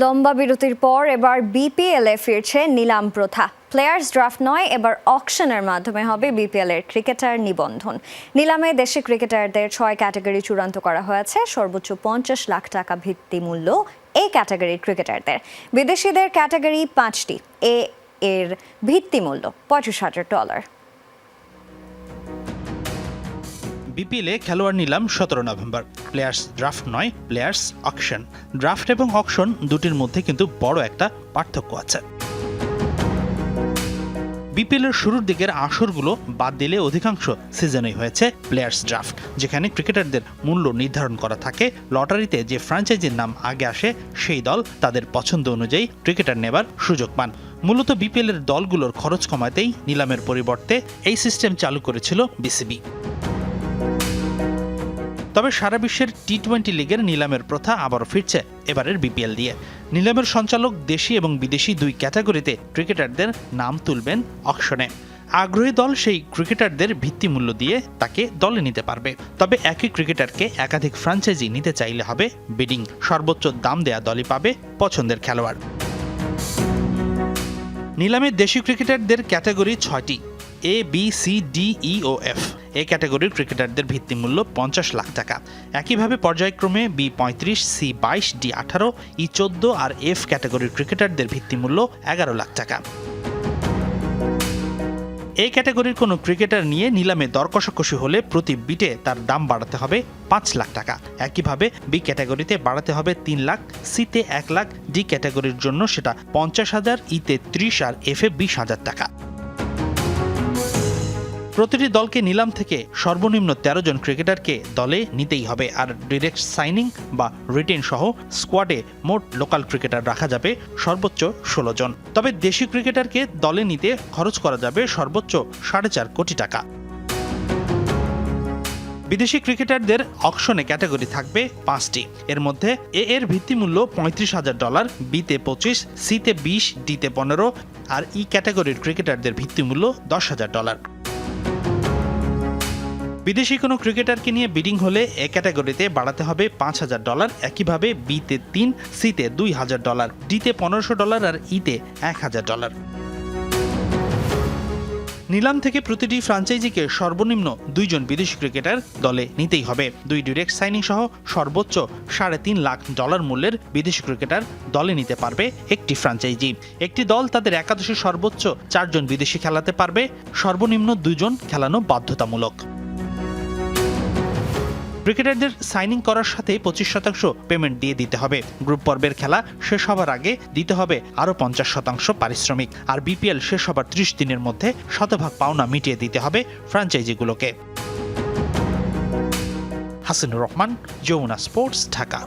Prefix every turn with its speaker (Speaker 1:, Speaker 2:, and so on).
Speaker 1: লম্বা বিরতির পর এবার বিপিএল এ ফিরছে নিলাম প্রথা। প্লেয়ার্স ড্রাফট নয়, এবার অকশনের মাধ্যমে হবে বিপিএল এর ক্রিকেটার নিবন্ধন। নিলামে দেশি ক্রিকেটারদের ছয় ক্যাটাগরি চূড়ান্ত করা হয়েছে। সর্বোচ্চ পঞ্চাশ লাখ টাকা ভিত্তি মূল্য এই ক্যাটাগরির ক্রিকেটারদের বিদেশিদের ক্যাটাগরি পাঁচটি। এ এর ভিত্তি মূল্য পঁয়ত্রিশ হাজার ডলার
Speaker 2: বিপিএলে খেলোয়াড় নিলাম সতেরো নভেম্বর। প্লেয়ার্স ড্রাফট নয়, প্লেয়ার্স অকশন। ড্রাফট এবং অকশন দুটির মধ্যে কিন্তু বড় একটা পার্থক্য আছে। বিপিএল এর শুরুর দিকের আসরগুলো বাদ দিলে অধিকাংশ সিজনেই হয়েছে প্লেয়ার্স ড্রাফট, যেখানে ক্রিকেটারদের মূল্য নির্ধারণ করা থাকে। লটারিতে যে ফ্র্যাঞ্চাইজির নাম আগে আসে, সেই দল তাদের পছন্দ অনুযায়ী ক্রিকেটার নেবার সুযোগ পান। মূলত বিপিএল এর দলগুলোর খরচ কমাতেই নিলামের পরিবর্তে এই সিস্টেম চালু করেছিল বিসিবি। তবে সারা বিশ্বের টি টোয়েন্টি লিগের নিলামের প্রথা আবারও ফিরছে এবারের বিপিএল দিয়ে। নিলামের সঞ্চালক দেশি এবং বিদেশি দুই ক্যাটাগরিতে ক্রিকেটারদের নাম তুলবেন অকশনে। আগ্রহী দল সেই ক্রিকেটারদের ভিত্তিমূল্য দিয়ে তাকে দলে নিতে পারবে। তবে একই ক্রিকেটারকে একাধিক ফ্র্যাঞ্চাইজি নিতে চাইলে হবে বিডিং। সর্বোচ্চ দাম দেয়া দলই পাবে পছন্দের খেলোয়াড়। নিলামে দেশি ক্রিকেটারদের ক্যাটাগরি ছয়টি। A B C D E O F A ক্যাটাগরির ক্রিকেটারদের ভিত্তিমূল্য পঞ্চাশ লাখ টাকা। একইভাবে পর্যায়ক্রমে বি পঁয়ত্রিশ সি বাইশ ডি আঠারো ই চোদ্দ আর এফ ক্যাটাগরির ক্রিকেটারদের ভিত্তিমূল্য এগারো লাখ টাকা। এই ক্যাটাগরির কোনো ক্রিকেটার নিয়ে নিলামে দর কষাকষি হলে প্রতি বিটে তার দাম বাড়াতে হবে পাঁচ লাখ টাকা। একইভাবে বি ক্যাটাগরিতে বাড়াতে হবে তিন লাখ সিতে এক লাখ ডি ক্যাটাগরির জন্য সেটা পঞ্চাশ হাজার ইতে ত্রিশ আর এফে বিশ হাজার টাকা। প্রতিটি দলকে নিলাম থেকে সর্বনিম্ন তেরো জন ক্রিকেটারকে দলে নিতেই হবে। আর ডিরেক্ট সাইনিং বা রিটেন সহ স্কোয়াডে মোট লোকাল ক্রিকেটার রাখা যাবে সর্বোচ্চ ষোলো জন। তবে দেশি ক্রিকেটারকে দলে নিতে খরচ করা যাবে সর্বোচ্চ সাড়ে চার কোটি টাকা। বিদেশি ক্রিকেটারদের অকশনে ক্যাটাগরি থাকবে পাঁচটি। এর মধ্যে এ এর ভিত্তিমূল্য পঁয়ত্রিশ হাজার ডলার, বিতে পঁচিশ, সিতে বিশ, ডিতে পনেরো, আর ই ক্যাটাগরির ক্রিকেটারদের ভিত্তিমূল্য দশ হাজার ডলার। বিদেশি কোনো ক্রিকেটারকে নিয়ে বিডিং হলে এ ক্যাটাগরিতে বাড়াতে হবে পাঁচ হাজার ডলার, একইভাবে বিতে তিন, সিতে দুই হাজার ডলার, ডিতে পনেরোশো ডলার আর ইতে এক হাজার ডলার। নিলাম থেকে প্রতিটি ফ্রাঞ্চাইজিকে সর্বনিম্ন দুইজন বিদেশি ক্রিকেটার দলে নিতেই হবে। দুই ডিরেক্ট সাইনিং সহ সর্বোচ্চ সাড়ে তিন লাখ ডলার মূল্যের বিদেশি ক্রিকেটার দলে নিতে পারবে একটি ফ্রাঞ্চাইজি। একটি দল তাদের একাদশে সর্বোচ্চ চারজন বিদেশি খেলাতে পারবে, সর্বনিম্ন দুজন খেলানো বাধ্যতামূলক। ক্রিকেটারদের সাইনিং করার সাথে পঁচিশ শতাংশ পেমেন্ট দিয়ে দিতে হবে। গ্রুপ পর্বের খেলা শেষ হবার আগে দিতে হবে আরও পঞ্চাশ শতাংশ পারিশ্রমিক। আর বিপিএল শেষ হবার ত্রিশ দিনের মধ্যে শতভাগ পাওনা মিটিয়ে দিতে হবে ফ্র্যাঞ্চাইজিগুলোকে হাসিনুর রহমান, যমুনা স্পোর্টস, ঢাকা।